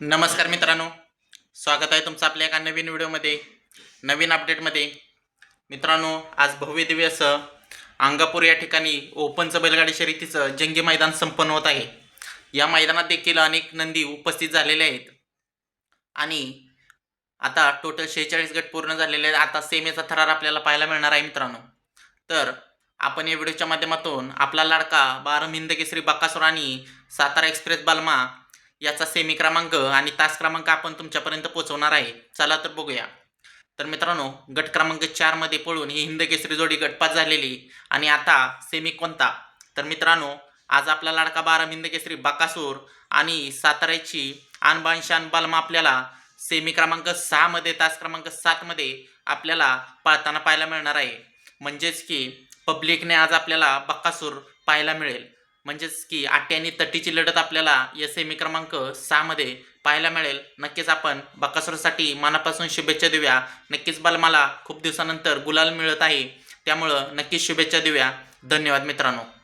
नमस्कार मित्रांनो. स्वागत आहे तुमचं आपल्या एका नवीन व्हिडिओमध्ये नवीन अपडेटमध्ये मित्रांनो आज भव्य दिव्य असं अंगापूर या ठिकाणी ओपनचं बैलगाडी शर्यतीचं जंगी मैदान संपन्न होत आहे. या मैदानात देखील अनेक नंदी उपस्थित झालेले आहेत. आणि आता टोटल शेहेचाळीस गट पूर्ण झालेले आहेत. आता सेमेचा थरार आपल्याला पाहायला मिळणार आहे मित्रांनो. तर आपण या व्हिडिओच्या माध्यमातून आपला लाडका बारम हिंद केसरी बक्कासूर आणि सातारा एक्सप्रेस बालमा याचा सेमी क्रमांक आणि तास क्रमांक आपण तुमच्यापर्यंत पोहोचवणार आहे. चला तर बघूया. तर मित्रांनो गट क्रमांक चारमध्ये पळून ही हिंद केसरी जोडी गटपात झालेली आणि आता सेमी कोणता? तर मित्रांनो आज आपला लाडका बारा हिंद केसरी बाकासूर आणि साताऱ्याची आणबाण शान बालमा आपल्याला सेमी क्रमांक सहामध्ये तास क्रमांक सातमध्ये आपल्याला पाळताना पाहायला मिळणार आहे. म्हणजेच की पब्लिकने आज आपल्याला बक्कासूर पाहायला मिळेल. म्हणजेच की आटी आणि तटीची लढत आपल्याला या सेमी क्रमांक सहामध्ये पाहायला मिळेल. नक्कीच आपण बकासूरसाठी मनापासून शुभेच्छा देऊया. नक्कीच बलमाला खूप दिवसानंतर गुलाल मिळत आहे. त्यामुळं नक्कीच शुभेच्छा देऊया. धन्यवाद मित्रांनो.